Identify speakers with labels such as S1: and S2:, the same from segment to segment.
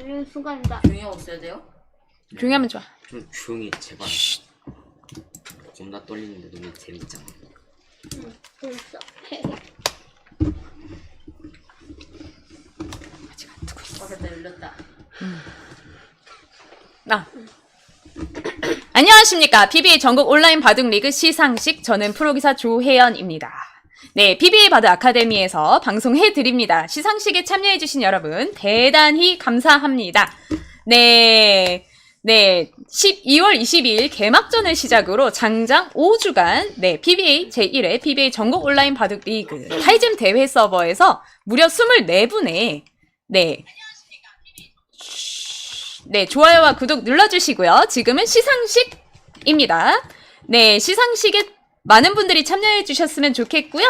S1: 걸리는 순간이다.
S2: 조용히 하고 있어야 돼요?
S3: 조용히 하면 좋아.
S4: 좀 조용히 제발 겁나 떨리는데 너무 재밌잖아
S1: 됐어.
S2: 버섯다 열렸다.
S3: 아. 안녕하십니까. PBA 전국 온라인 바둑 리그 시상식 저는 프로기사 조혜연입니다. 네, PBA 바둑 아카데미에서 방송해 드립니다. 시상식에 참여해 주신 여러분 대단히 감사합니다. 네. 네, 12월 22일 개막전을 시작으로 장장 5주간 네, PBA 제1회 PBA 전국 온라인 바둑 리그 타이즘 대회 서버에서 무려 24분의 네, 네, 좋아요와 구독 눌러 주시고요. 지금은 시상식입니다. 네, 시상식에 많은 분들이 참여해 주셨으면 좋겠고요.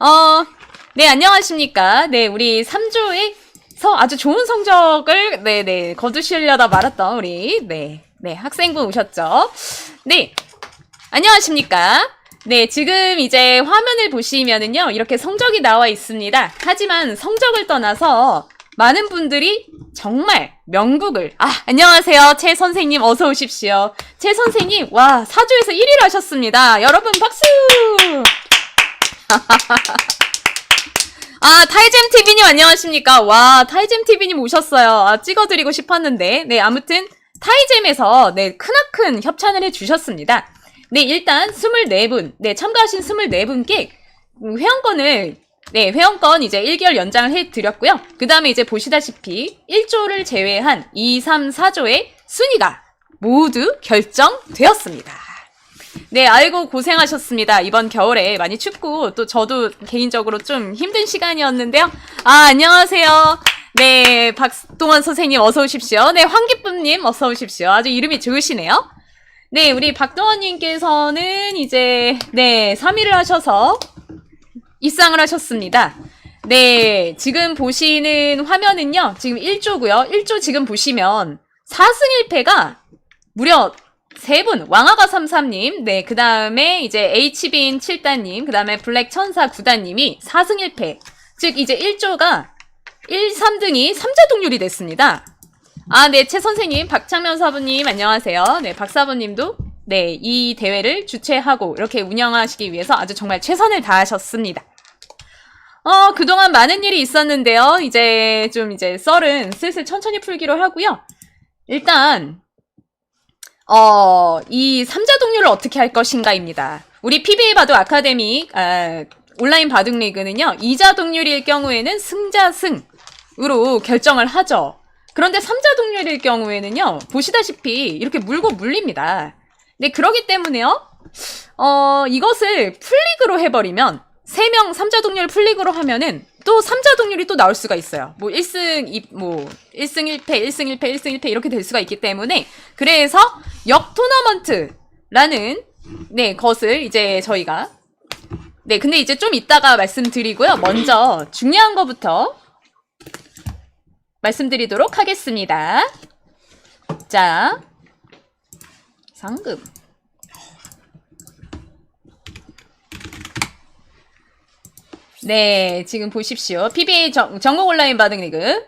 S3: 어, 네, 안녕하십니까. 네, 우리 3조에서 아주 좋은 성적을, 네, 네, 거두시려다 말았던 우리, 네, 네, 학생분 오셨죠. 네, 안녕하십니까. 네, 지금 이제 화면을 보시면은요, 이렇게 성적이 나와 있습니다. 하지만 성적을 떠나서 많은 분들이 정말 명북을, 아, 안녕하세요. 최 선생님 어서 오십시오. 최 선생님, 와, 사주에서 1위를 하셨습니다. 여러분 박수! 아, 타이잼 TV님 안녕하십니까? 와, 타이잼 TV님 오셨어요. 아, 찍어드리고 싶었는데. 네, 아무튼, 타이잼에서, 네, 크나큰 협찬을 해주셨습니다. 네, 일단, 24분, 네, 참가하신 24분께, 회원권을, 네, 회원권 이제 1개월 연장을 해드렸고요. 그 다음에 이제 보시다시피, 1조를 제외한 2, 3, 4조의 순위가 모두 결정되었습니다. 네, 아이고 고생하셨습니다. 이번 겨울에 많이 춥고 또 저도 개인적으로 좀 힘든 시간이었는데요. 아, 안녕하세요. 네, 박동원 선생님 어서 오십시오. 네, 황기쁨님 어서 오십시오. 아주 이름이 좋으시네요. 네, 우리 박동원님께서는 이제 네 3위를 하셔서 입상을 하셨습니다. 네, 지금 보시는 화면은요, 지금 1조고요. 1조 지금 보시면 4승 1패가 무려 세 분, 왕아가 33님, 네, 그 다음에 이제 HB인 7단님, 그 다음에 블랙 천사 9단님이 4승 1패. 즉, 이제 1조가 1, 3등이 3자 동률이 됐습니다. 아, 네, 최 선생님, 박창면 사부님, 안녕하세요. 네, 박 사부님도, 네, 이 대회를 주최하고 이렇게 운영하시기 위해서 아주 정말 최선을 다하셨습니다. 어, 그동안 많은 일이 있었는데요. 이제 좀 이제 썰은 슬슬 천천히 풀기로 하고요. 일단, 어, 이 삼자 동률을 어떻게 할 것인가입니다. 우리 PBA 바둑 아카데미, 아, 온라인 바둑 리그는요, 이자 동률일 경우에는 승자 승으로 결정을 하죠. 그런데 삼자 동률일 경우에는요, 보시다시피 이렇게 물고 물립니다. 네, 그러기 때문에요, 어, 이것을 풀리그로 해버리면, 3명 3자 동률 풀리그로 하면은, 또 3자 동률이 또 나올 수가 있어요. 뭐 1승 2, 뭐 1승 1패, 1승 1패, 1승 1패 이렇게 될 수가 있기 때문에 그래서 역 토너먼트라는 네, 것을 이제 저희가 네, 근데 이제 좀 이따가 말씀드리고요. 먼저 중요한 거부터 말씀드리도록 하겠습니다. 자, 상금. 네, 지금 보십시오. PBA 전, 전국 온라인 바둑 리그.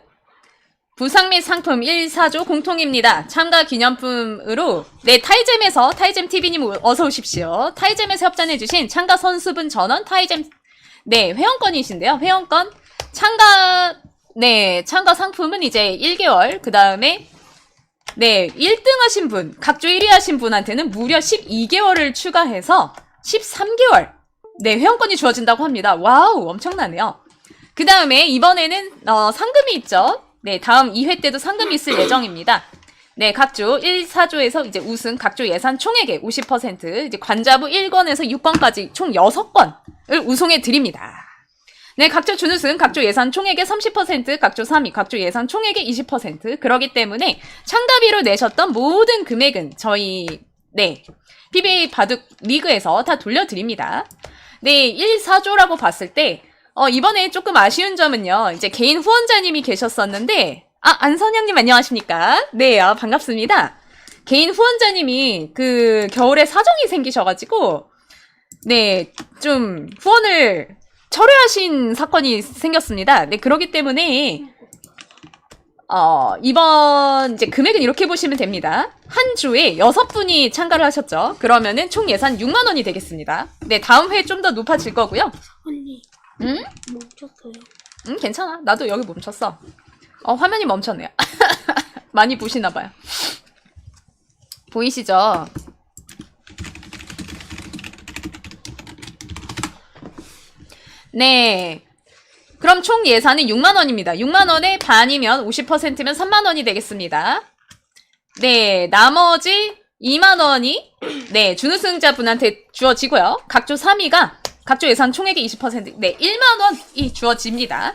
S3: 부상 및 상품 1, 4조 공통입니다. 참가 기념품으로 네 타이잼에서 타이잼 TV님 어서 오십시오. 타이잼에서 협찬해주신 참가 선수분 전원 타이잼 네 회원권이신데요. 회원권 참가 네 참가 상품은 이제 1개월 그 다음에 네 1등 하신 분 각조 1위 하신 분한테는 무려 12개월을 추가해서 13개월 네 회원권이 주어진다고 합니다. 와우 엄청나네요. 그 다음에 이번에는 어, 상금이 있죠. 네, 다음 2회 때도 상금이 있을 예정입니다. 네, 각조 1, 4조에서 이제 우승 각조 예산 총액의 50%, 이제 관자부 1권에서 6권까지 총 6권을 우송해 드립니다. 네, 각조 준우승, 각조 예산 총액의 30%, 각조 3위, 각조 예산 총액의 20%. 그러기 때문에 참가비로 내셨던 모든 금액은 저희, 네, PBA 바둑 리그에서 다 돌려드립니다. 네, 1, 4조라고 봤을 때, 어, 이번에 조금 아쉬운 점은요, 이제 개인 후원자님이 계셨었는데, 아, 안선영님 안녕하십니까? 네, 아, 반갑습니다. 개인 후원자님이 그 겨울에 사정이 생기셔가지고, 네, 좀 후원을 철회하신 사건이 생겼습니다. 네, 그러기 때문에, 어, 이번 이제 금액은 이렇게 보시면 됩니다. 한 주에 여섯 분이 참가를 하셨죠. 그러면은 총 예산 6만 원이 되겠습니다. 네, 다음 회에 좀 더 높아질 거고요.
S1: 언니
S3: 응?
S1: 멈췄어요.
S3: 응, 괜찮아. 나도 여기 멈췄어. 어, 화면이 멈췄네요. 많이 보시나 봐요. 보이시죠? 네. 그럼 총 예산은 6만 원입니다. 6만 원의 반이면 50%면 3만 원이 되겠습니다. 네, 나머지 2만 원이 네, 준우승자분한테 주어지고요. 각조 3위가 각조 예산 총액의 20%, 네, 1만 원이 주어집니다.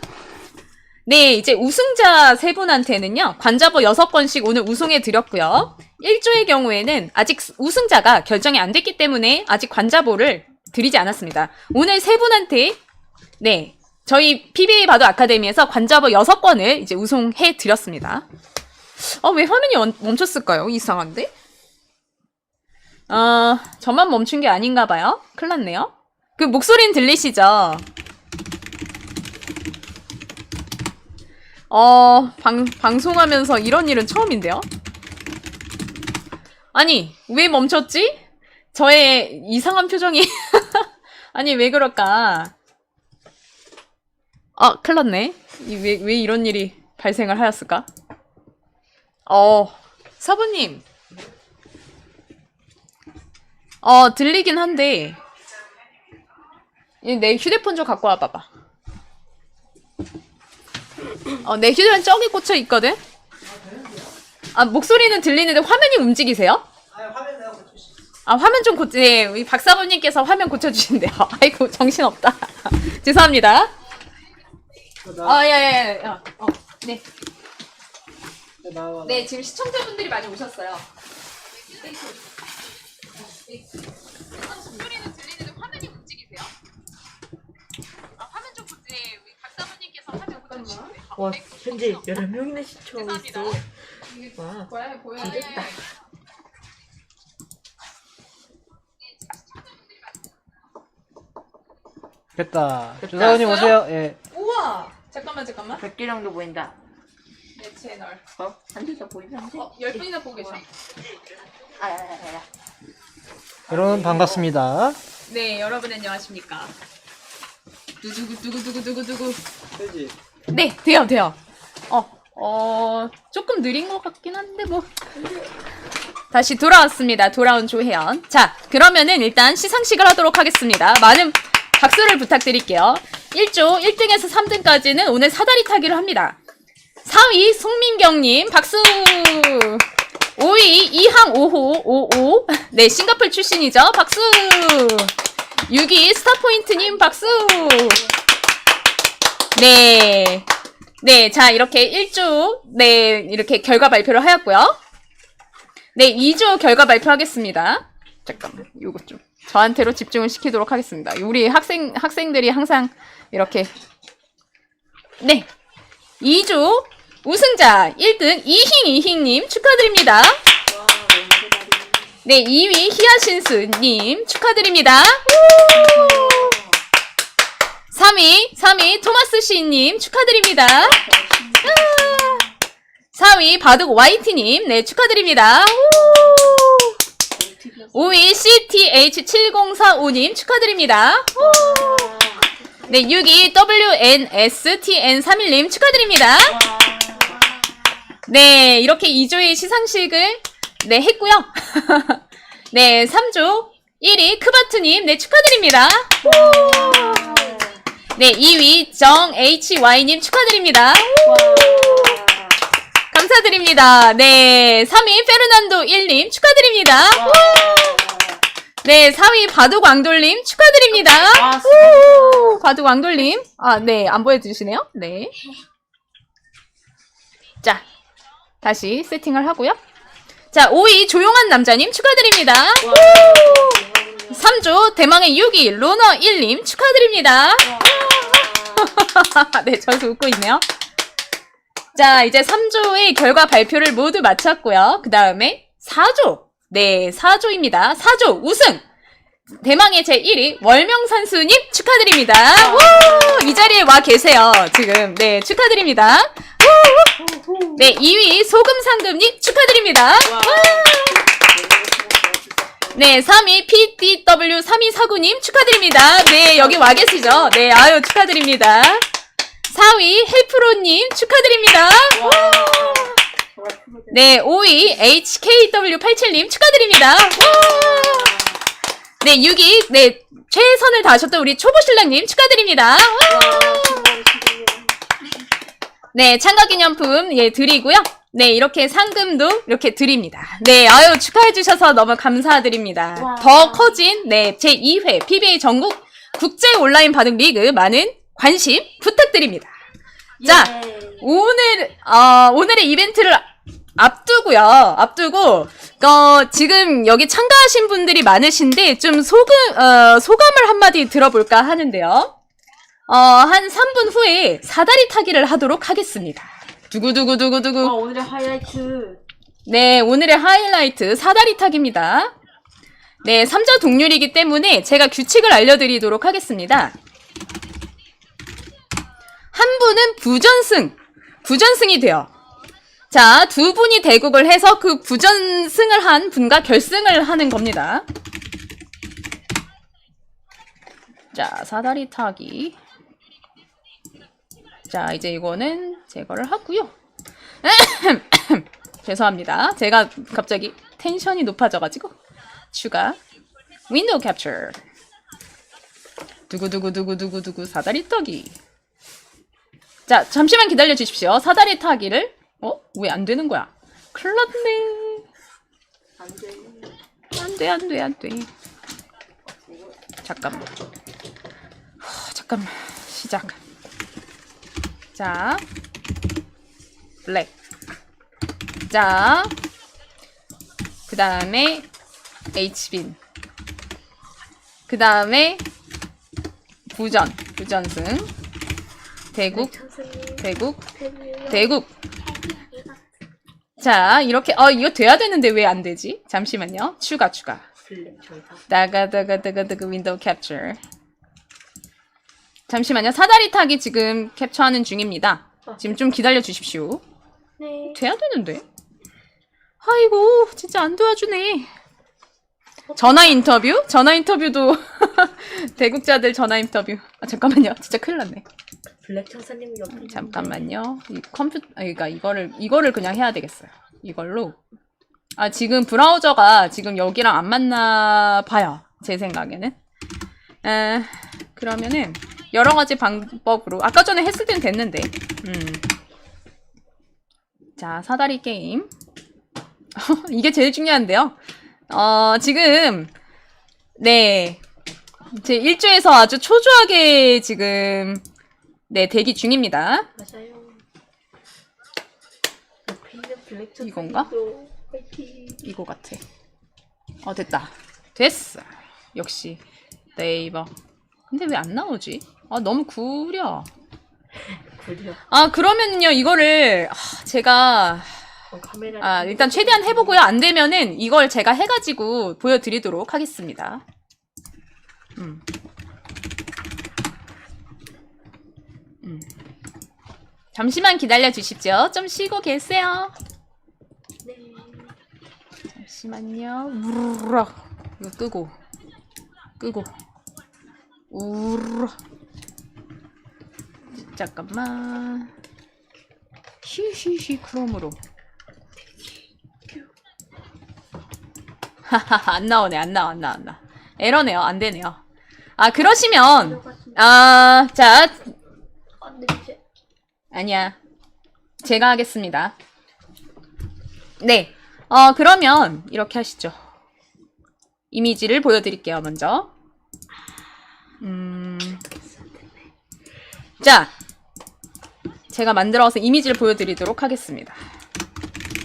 S3: 네, 이제 우승자 세 분한테는요, 관자보 6건씩 오늘 우승해 드렸고요. 1조의 경우에는 아직 우승자가 결정이 안 됐기 때문에 아직 관자보를 드리지 않았습니다. 오늘 세 분한테, 네, 저희 PBA 바도 아카데미에서 관자보 6건을 이제 우승해 드렸습니다. 어, 왜 화면이 멈- 멈췄을까요? 이상한데? 어, 저만 멈춘 게 아닌가 봐요. 큰일 났네요. 그 목소리는 들리시죠? 어, 방, 방송하면서 이런 일은 처음인데요? 아니, 왜 멈췄지? 저의 이상한 표정이. 아니, 왜 그럴까? 아, 큰일 났네. 이- 왜, 왜 이런 일이 발생을 하였을까? 어, 사부님. 어, 들리긴 한데. 이내 휴대폰 좀 갖고 와봐봐. 어, 내 휴대폰 저기 꽂혀 있거든? 아, 목소리는 들리는데 화면이 움직이세요? 아, 화면 좀 고치, 네, 우리 박사부님께서 화면 고쳐주신대요. 아이고, 정신없다. 죄송합니다. 아, 예, 예, 예. 어, 네. 네, 지금 시청자분들이 많이 오셨어요. 목소리는 들리는데 화면이 움직이세요? 아, 화면 좀 네, 우리 박사부님께서 화면 고쳐주신대요.
S5: 와
S3: 네,
S5: 현재. 11명이나 시청하고
S3: 죄송합니다.
S5: 있어 와
S3: 보여요, 보여요.
S5: 지렸다.
S6: 됐다.
S5: 됐다.
S6: 조사원님 오세요. 예.
S3: 우와! 잠깐만, 잠깐만.
S5: 100개 정도 보인다
S3: 내 채널.
S5: 어? 보이면 안 돼?
S3: 어, 열 분이나 보고 계셔.
S5: 아야야야야
S6: 여러분 반갑습니다.
S3: 네, 여러분 안녕하십니까. 두두구 두구 두구 두구 두구. 네, 돼요, 돼요. 어, 어, 조금 느린 것 같긴 한데 뭐. 다시 돌아왔습니다. 돌아온 조혜연. 자, 그러면은 일단 시상식을 하도록 하겠습니다. 많은 박수를 부탁드릴게요. 1조 1등에서 3등까지는 오늘 사다리 타기를 합니다. 4위 송민경님 박수. 5위 이항 5호 55. 네, 싱가폴 출신이죠. 박수. 6위 스타포인트님 박수. 네. 네, 자, 이렇게 1조, 네, 이렇게 결과 발표를 하였고요. 네, 2조 결과 발표하겠습니다. 잠깐만, 요거 좀. 저한테로 집중을 시키도록 하겠습니다. 우리 학생, 학생들이 항상 이렇게. 네. 2조 우승자 1등 이힝 이힝님 축하드립니다. 네, 2위 히아신스님 축하드립니다. 3위, 3위 토마스 씨님 축하드립니다. 4위 바둑 YT님 네 축하드립니다. 5위 CTH7045님 축하드립니다. 네, 6위 WNSTN31님 축하드립니다. 네, 이렇게 2조의 시상식을 네, 했고요. 네, 3조 1위 크바트님 네 축하드립니다. 네, 2위 정 HY님 축하드립니다. 감사드립니다. 네, 3위 페르난도 1님 축하드립니다. 네, 4위 바둑 왕돌님 축하드립니다. 우! 바둑 왕돌님. 아, 네, 안 보여주시네요. 네. 자, 다시 세팅을 하고요. 자, 5위 조용한 남자님 축하드립니다. 3조 대망의 6위 로너 1님 축하드립니다. 네, 저기서 웃고 있네요. 자, 이제 3조의 결과 발표를 모두 마쳤고요. 그 다음에 4조. 네, 4조입니다. 4조 우승! 대망의 제1위 월명산수님 축하드립니다. 우! 이 자리에 와 계세요. 지금. 네, 축하드립니다. 우! 네, 2위 소금 상금님 축하드립니다. 네, 3위 PDW 3249님 축하드립니다. 네, 여기 와 계시죠? 네, 아유, 축하드립니다. 4위 헬프로님 축하드립니다. 네, 5위 HKW87님 축하드립니다. 네, 6위, 네, 최선을 다하셨던 우리 초보 신랑님 축하드립니다. 네, 참가기념품, 예, 드리고요. 네, 이렇게 상금도 이렇게 드립니다. 네, 아유, 축하해주셔서 너무 감사드립니다. 더 커진, 네, 제2회 PBA 전국 국제 온라인 바둑 리그 많은 관심 부탁드립니다. 자, 오늘, 어, 오늘의 이벤트를 앞두고요. 앞두고, 어, 지금 여기 참가하신 분들이 많으신데, 좀 소금, 어, 소감을 한마디 들어볼까 하는데요. 어, 한 3분 후에 사다리 타기를 하도록 하겠습니다. 두구두구두구두구.
S5: 어, 오늘의 하이라이트.
S3: 네, 오늘의 하이라이트 사다리 타기입니다. 네, 3자 동률이기 때문에 제가 규칙을 알려드리도록 하겠습니다. 한 분은 부전승, 부전승이 돼요. 자, 두 분이 대국을 해서 그 부전승을 한 분과 결승을 하는 겁니다. 자, 사다리 타기. 자, 이제 이거는 제거를 하고요. 죄송합니다. 제가 갑자기 텐션이 높아져가지고 추가 윈도우 캡처 두구두구두구두구두구 사다리 타기 자 잠시만 기다려 주십시오 사다리 타기를 어? 왜 안 되는 거야? 큰일 났네
S5: 안 돼.
S3: 안 돼 안 돼 안 돼 잠깐만 후, 잠깐만 시작 자 블랙 자, 그 다음에 H빈. 그 다음에 부전, 부전승. 대국, 대국, 대국. 자, 이렇게, 어, 이거 돼야 되는데 왜 안 되지? 잠시만요. 추가, 추가. 다가다가다가다가 윈도우 캡처. 잠시만요. 사다리 타기 지금 캡처하는 중입니다. 지금 좀 기다려 주십시오.
S1: 네.
S3: 돼야 되는데. 아이고, 진짜 안 도와주네. 전화 인터뷰? 전화 인터뷰도 대국자들 전화 인터뷰. 아 잠깐만요. 진짜 큰일 났네.
S5: 블랙 천사님 옆에.
S3: 잠깐만요. 이 컴퓨터 아 그러니까 이거를 이거를 그냥 해야 되겠어요. 이걸로. 아 지금 브라우저가 지금 여기랑 안 맞나 봐요. 제 생각에는. 에, 그러면은 여러 가지 방법으로 아까 전에 했을 땐 됐는데. 음. 자, 사다리 게임. 이게 제일 중요한데요. 어, 지금, 네. 제 1주에서 아주 초조하게 지금, 네, 대기 중입니다.
S5: 맞아요.
S3: 이건가? 이거 같아. 어, 됐다. 됐어. 역시, 네이버. 근데 왜 안 나오지? 아, 너무 구려.
S5: 구려.
S3: 아, 그러면요, 이거를, 아, 제가,
S5: 어, 카메라.
S3: 아, 일단 최대한 해보고요. 안 되면은 이걸 제가 해가지고 보여드리도록 하겠습니다. 음. 음. 잠시만 기다려 주십시오. 좀 쉬고 계세요.
S5: 네.
S3: 잠시만요. 우르르. 이거 끄고. 끄고. 우르르. 잠깐만. 히히히 크롬으로. 하하하 안 나오네 안 나와 안 나와 안 나와. 에러네요 안 되네요. 아 그러시면 아자. 아니야. 제가 하겠습니다. 네어 그러면 이렇게 하시죠. 이미지를 보여드릴게요 먼저. 음 자 제가 만들어서 이미지를 보여드리도록 하겠습니다.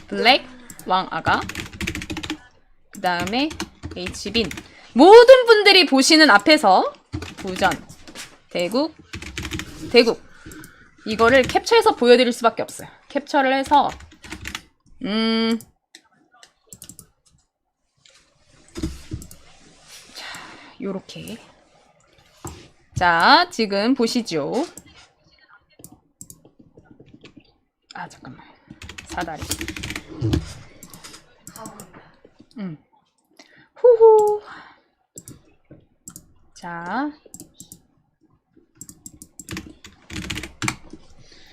S3: 블랙 왕아가. 그 다음에 H빈 모든 분들이 보시는 앞에서 부전 대국 대국. 이거를 캡처해서 보여드릴 수밖에 없어요. 캡처를 해서 음 자, 요렇게. 자 지금 보시죠 아 잠깐만. 사다리. 음 후후. 자.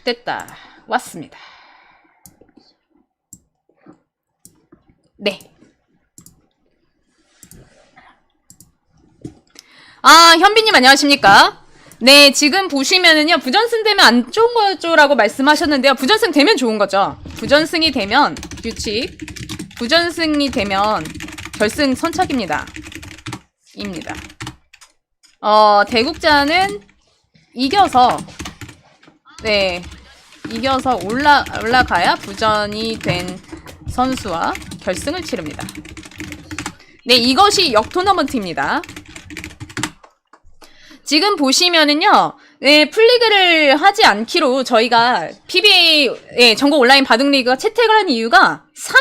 S3: 됐다. 왔습니다. 네. 아, 현빈님 안녕하십니까? 네, 지금 보시면은요, 부전승 되면 안 좋은 거죠? 라고 말씀하셨는데요. 부전승 되면 좋은 거죠. 부전승이 되면, 규칙. 부전승이 되면, 결승 선착입니다. 입니다. 어, 대국자는 이겨서, 네, 이겨서 올라, 올라가야 부전이 된 선수와 결승을 치릅니다. 네, 이것이 역 토너먼트입니다. 지금 보시면은요, 네, 풀리그를 하지 않기로 저희가 PBA 예, 전국 온라인 바둑 리그가 채택을 한 이유가 3,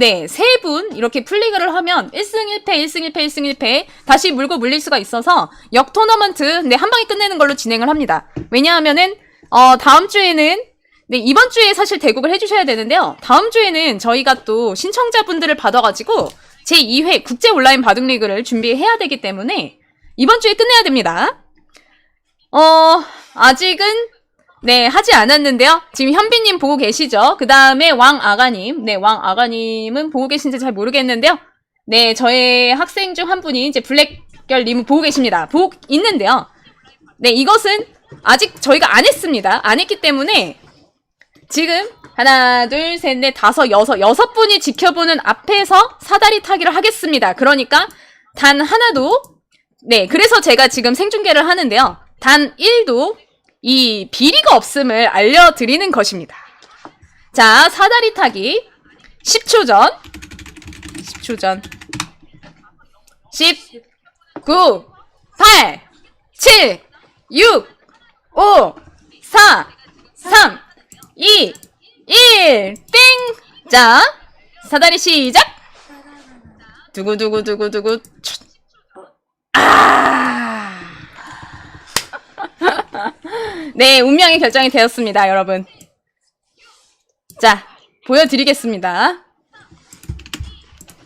S3: 네, 세 분 이렇게 풀리그를 하면 1승 1패, 1승 1패, 1승 1패 다시 물고 물릴 수가 있어서 역 토너먼트 네, 한 방에 끝내는 걸로 진행을 합니다. 왜냐하면은 어, 다음 주에는 네, 이번 주에 사실 대국을 해주셔야 되는데요. 다음 주에는 저희가 또 신청자분들을 받아가지고 제2회 국제 온라인 바둑 리그를 준비해야 되기 때문에 이번 주에 끝내야 됩니다. 어, 아직은, 네, 하지 않았는데요. 지금 현빈님 보고 계시죠? 그 다음에 왕아가님. 네, 왕아가님은 보고 계신지 잘 모르겠는데요. 네, 저의 학생 중 한 분이 이제 블랙결님은 보고 계십니다. 보고 있는데요. 네, 이것은 아직 저희가 안 했습니다. 안 했기 때문에 지금 하나, 둘, 셋, 넷, 다섯, 여섯, 여섯 분이 지켜보는 앞에서 사다리 타기를 하겠습니다. 그러니까 단 하나도 네, 그래서 제가 지금 생중계를 하는데요. 단 1도 이 비리가 없음을 알려드리는 것입니다. 자, 사다리 타기 10초 전. 10초 전. 10, 9, 8, 7, 6, 5, 4, 3, 2, 1, 땡! 자, 사다리 시작! 두구두구두구두구, 촤. 아! 네, 운명이 결정이 되었습니다, 여러분. 자, 보여드리겠습니다.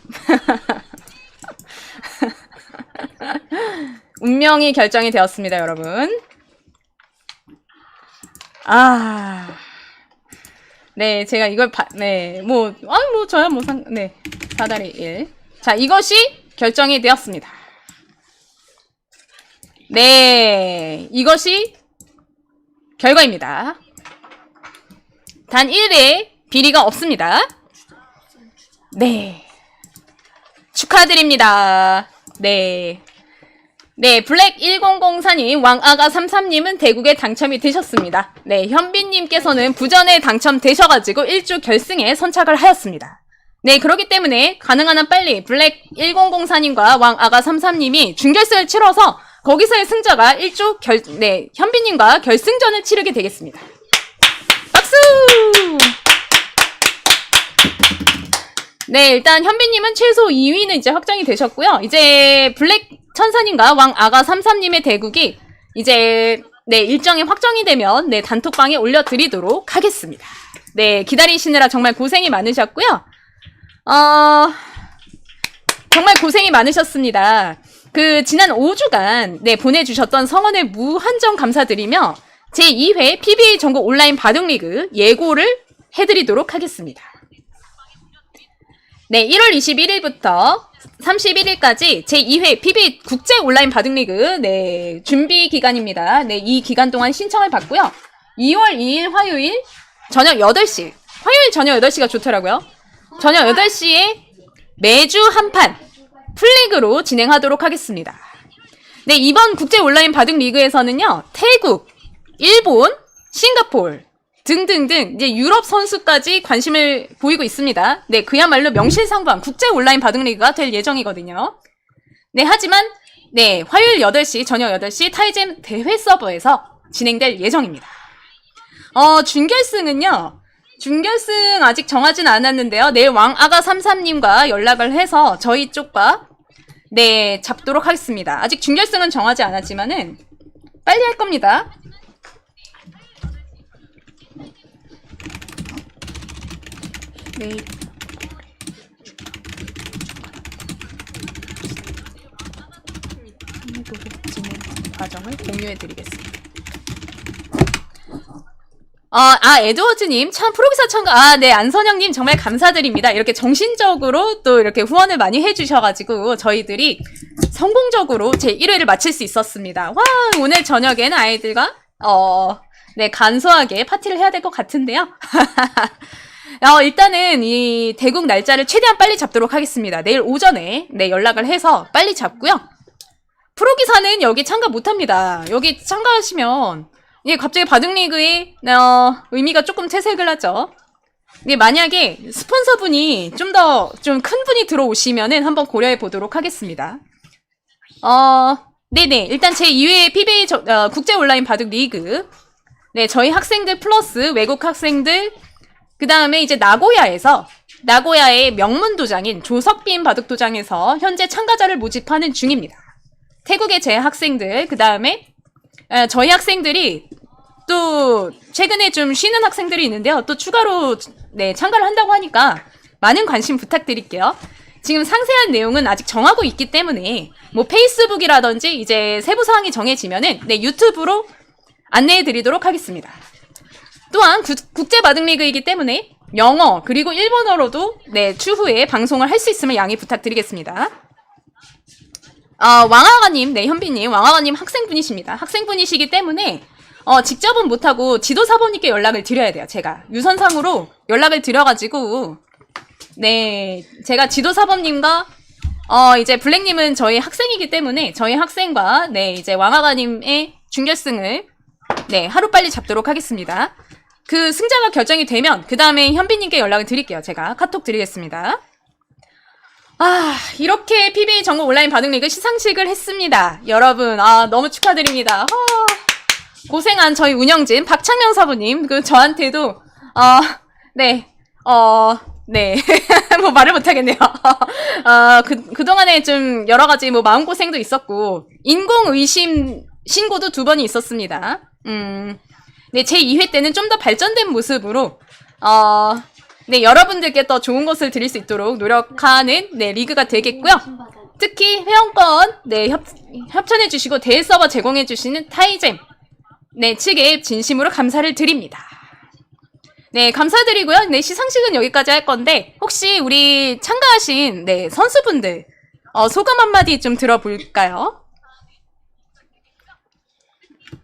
S3: 운명이 결정이 되었습니다, 여러분. 아. 네, 제가 이걸 봐, 네, 뭐, 아니, 뭐, 저야 뭐, 상, 네. 사다리 1. 자, 이것이 결정이 되었습니다. 네, 이것이 결과입니다. 단 1회 비리가 없습니다. 네. 축하드립니다. 네. 네, 블랙 1004님, 왕아가 33님은 대국에 당첨이 되셨습니다. 네, 현빈님께서는 부전에 당첨되셔가지고 1주 결승에 선착을 하였습니다. 네, 그렇기 때문에 가능한 한 빨리 블랙 1004님과 왕아가 33님이 준결승을 치러서 거기서의 승자가 1주 결, 네, 현빈님과 결승전을 치르게 되겠습니다. 박수! 네, 일단 현빈님은 최소 2위는 이제 확정이 되셨고요. 이제 블랙 천사님과 왕 아가 33님의 대국이 이제 네, 일정이 확정이 되면 네, 단톡방에 올려드리도록 하겠습니다. 네, 기다리시느라 정말 고생이 많으셨고요. 어, 정말 고생이 많으셨습니다. 그 지난 5주간 네, 보내주셨던 성원을 무한정 감사드리며 제2회 PBA 전국 온라인 바둑리그 예고를 해드리도록 하겠습니다. 네, 1월 21일부터 31일까지 제2회 PB 국제 온라인 바둑리그 네, 준비 기간입니다. 네, 이 기간 동안 신청을 받고요. 2월 2일 화요일 저녁 8시. 화요일 저녁 8시가 좋더라고요. 저녁 8시에 매주 한 판 플리그로 진행하도록 하겠습니다. 네, 이번 국제 온라인 바둑 리그에서는요. 태국, 일본, 싱가폴 등등등 이제 유럽 선수까지 관심을 보이고 있습니다. 네, 그야말로 명실상부한 국제 온라인 바둑 리그가 될 예정이거든요. 네, 하지만 네, 화요일 8시, 저녁 8시 타이젠 대회 서버에서 진행될 예정입니다. 어, 준결승은요. 준결승 아직 정하진 않았는데요. 내일 왕아가 33님과 연락을 해서 저희 쪽과 네, 잡도록 하겠습니다. 아직 준결승은 정하지 않았지만은 빨리 할 겁니다. 네. 과정을 공유해드리겠습니다. 아, 아, 에드워즈님, 참, 프로기사 참가, 아, 네, 안선영님, 정말 감사드립니다. 이렇게 정신적으로 또 이렇게 후원을 많이 해주셔가지고, 저희들이 성공적으로 제 1회를 마칠 수 있었습니다. 와, 오늘 저녁엔 아이들과, 어, 네, 간소하게 파티를 해야 될 것 같은데요. 어, 일단은 이 대국 날짜를 최대한 빨리 잡도록 하겠습니다. 내일 오전에, 네, 연락을 해서 빨리 잡고요. 프로기사는 여기 참가 못합니다. 여기 참가하시면, 이게 갑자기 바둑리그의 어, 의미가 조금 퇴색을 하죠. 이게 만약에 스폰서분이 좀 더 좀 큰 분이 들어오시면은 한번 고려해 보도록 하겠습니다. 어, 네네. 일단 제 2회 PBA 저- 어, 국제 온라인 바둑 리그. 네, 저희 학생들 플러스 외국 학생들. 그 다음에 이제 나고야에서 나고야의 명문 도장인 조석빈 바둑 도장에서 현재 참가자를 모집하는 중입니다. 태국의 제 학생들, 그 다음에 에, 저희 학생들이 또 최근에 좀 쉬는 학생들이 있는데요. 또 추가로 네, 참가를 한다고 하니까 많은 관심 부탁드릴게요. 지금 상세한 내용은 아직 정하고 있기 때문에 뭐 페이스북이라든지 이제 세부 사항이 정해지면은 네, 유튜브로 안내해 드리도록 하겠습니다. 또한 구- 국제 바둑 리그이기 때문에 영어 그리고 일본어로도 네, 추후에 방송을 할 수 있으면 양해 부탁드리겠습니다. 아, 왕아가님, 네, 현빈님, 왕아가님 학생분이십니다. 학생분이시기 때문에, 어, 직접은 못하고 지도사범님께 연락을 드려야 돼요, 제가. 유선상으로 연락을 드려가지고, 네, 제가 지도사범님과, 어, 이제 블랙님은 저희 학생이기 때문에, 저희 학생과, 네, 이제 왕아가님의 준결승을, 네, 하루빨리 잡도록 하겠습니다. 그 승자가 결정이 되면, 그 다음에 현빈님께 연락을 드릴게요, 제가. 카톡 드리겠습니다. 아, 이렇게 PBA 전국 온라인 바둑리그 시상식을 했습니다. 여러분, 아, 너무 축하드립니다. 아, 고생한 저희 운영진 박창명 사부님, 그 저한테도, 어, 네, 어, 네. 뭐 말을 못하겠네요. 어, 그, 그동안에 좀 여러 가지 뭐 마음고생도 있었고, 인공의심 신고도 두 번이 있었습니다. 음, 네, 제 2회 때는 좀 더 발전된 모습으로, 어, 네, 여러분들께 더 좋은 것을 드릴 수 있도록 노력하는 네, 리그가 되겠고요. 특히 회원권 네, 협, 협찬해 주시고 대회 서버 제공해 주시는 타이잼 네, 측에 진심으로 감사를 드립니다. 네, 감사드리고요. 네, 시상식은 여기까지 할 건데 혹시 우리 참가하신 네, 선수분들 어, 소감 한마디 좀 들어볼까요?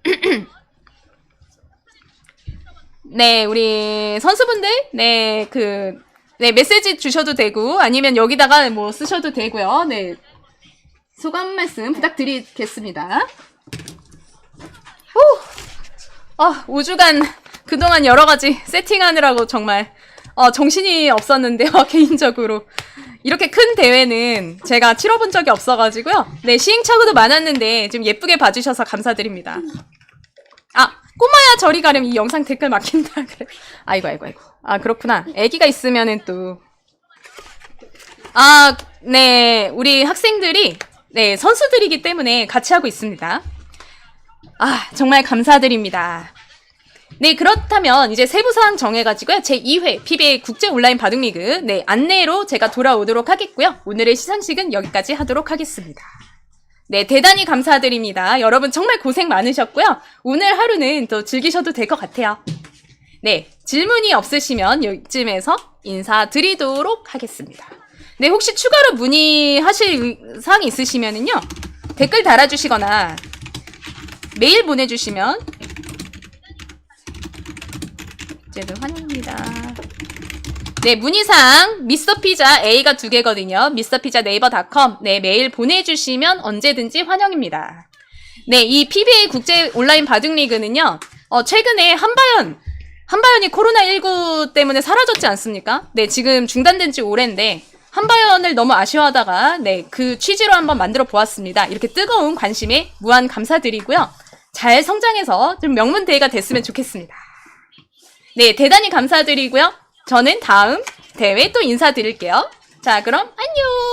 S3: 네, 우리 선수분들, 네, 그, 네, 메시지 주셔도 되고, 아니면 여기다가 뭐 쓰셔도 되고요. 네. 소감 말씀 부탁드리겠습니다. 후! 아, 5주간 그동안 여러 가지 세팅하느라고 정말, 어, 정신이 없었는데요, 개인적으로. 이렇게 큰 대회는 제가 치러본 적이 없어가지고요. 네, 시행착오도 많았는데, 좀 예쁘게 봐주셔서 감사드립니다. 아, 꼬마야 저리 가렴 이 영상 댓글 막힌다 그래. 아이고 아이고 아이고. 아 그렇구나. 아기가 있으면은 또. 아, 네. 우리 학생들이 네, 선수들이기 때문에 같이 하고 있습니다. 아, 정말 감사드립니다. 네, 그렇다면 이제 세부 사항 정해 가지고요. 제 2회 PBA 국제 온라인 바둑리그 네, 안내로 제가 돌아오도록 하겠고요. 오늘의 시상식은 여기까지 하도록 하겠습니다. 네, 대단히 감사드립니다. 여러분 정말 고생 많으셨고요. 오늘 하루는 또 즐기셔도 될 것 같아요. 네, 질문이 없으시면 여기쯤에서 인사드리도록 하겠습니다. 네, 혹시 추가로 문의하실 의- 사항이 있으시면은요, 댓글 달아주시거나 메일 보내주시면 이제도 환영합니다. 네, 문의사항 미스터 피자 A가 두 개거든요. 미스터 피자 네이버닷컴 네, 메일 보내주시면 언제든지 환영입니다. 네, 이 PBA 국제 온라인 바둑리그는요. 어, 최근에 한바연 한바연이 코로나19 때문에 사라졌지 않습니까? 네, 지금 중단된 지 오랜데 한바연을 너무 아쉬워하다가 네, 그 취지로 한번 만들어 보았습니다. 이렇게 뜨거운 관심에 무한 감사드리고요. 잘 성장해서 좀 명문 대회가 됐으면 좋겠습니다. 네, 대단히 감사드리고요. 저는 다음 대회 또 인사드릴게요. 자, 그럼 안녕!